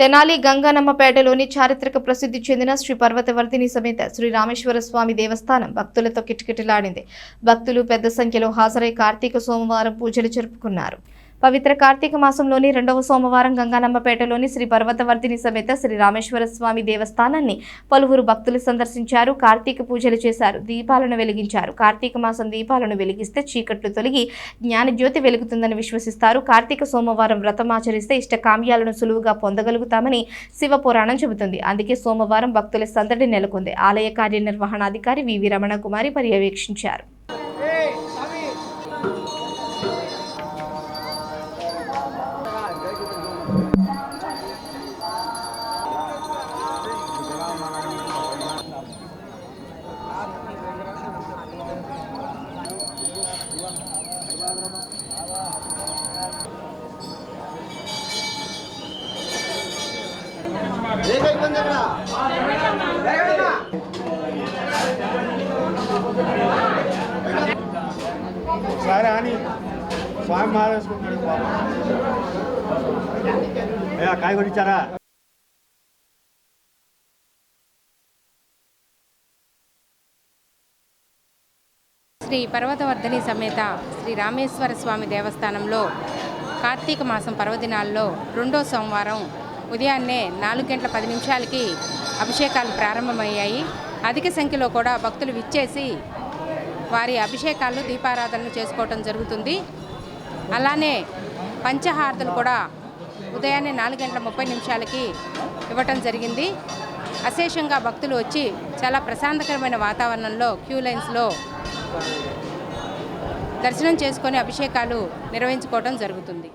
తెనాలి గంగానమ్మపేటలోని చారిత్రక ప్రసిద్ధి చెందిన శ్రీ పర్వతవర్ధిని సమేత శ్రీ రామేశ్వర స్వామి దేవస్థానం భక్తులతో కిటకిటలాడింది. భక్తులు పెద్ద సంఖ్యలో హాజరై కార్తీక సోమవారం పూజలు జరుపుకున్నారు. పవిత్ర కార్తీక మాసంలోని రెండవ సోమవారం గంగానమ్మపేటలోని శ్రీ పర్వతవర్ధిని సమేత శ్రీ రామేశ్వర స్వామి దేవస్థానాన్ని పలువురు భక్తులు సందర్శించారు. కార్తీక పూజలు చేశారు. దీపాలను వెలిగించారు. కార్తీక మాసం దీపాలను వెలిగిస్తే చీకట్లు తొలగి జ్ఞానజ్యోతి వెలుగుతుందని విశ్వసిస్తారు. కార్తీక సోమవారం వ్రతం ఆచరిస్తే ఇష్ట కామ్యాలను సులువుగా పొందగలుగుతామని శివ పురాణం చెబుతుంది. అందుకే సోమవారం భక్తుల సందడి నెలకొంది. ఆలయ కార్యనిర్వహణాధికారి వివి రమణ కుమారి పర్యవేక్షించారు. ఒకసారి అని స్వామి మారేసుకుంటాడు పాపం. అయ్యా కాయగూర శ్రీ పర్వతవర్ధని సమేత శ్రీ రామేశ్వర స్వామి దేవస్థానంలో కార్తీక మాసం పర్వదినాల్లో రెండో సోమవారం ఉదయాన్నే నాలుగు గంటల పది నిమిషాలకి అభిషేకాలు ప్రారంభమయ్యాయి. అధిక సంఖ్యలో కూడా భక్తులు విచ్చేసి వారి అభిషేకాలు దీపారాధనలు చేసుకోవటం జరుగుతుంది. అలానే పంచహారతలు కూడా ఉదయాన్నే నాలుగు గంటల ముప్పై నిమిషాలకి ఇవ్వటం జరిగింది. అశేషంగా భక్తులు వచ్చి చాలా ప్రశాంతకరమైన వాతావరణంలో క్యూ లైన్స్లో దర్శనం చేసుకొని అభిషేకాలు నిర్వహించుకోవడం జరుగుతుంది.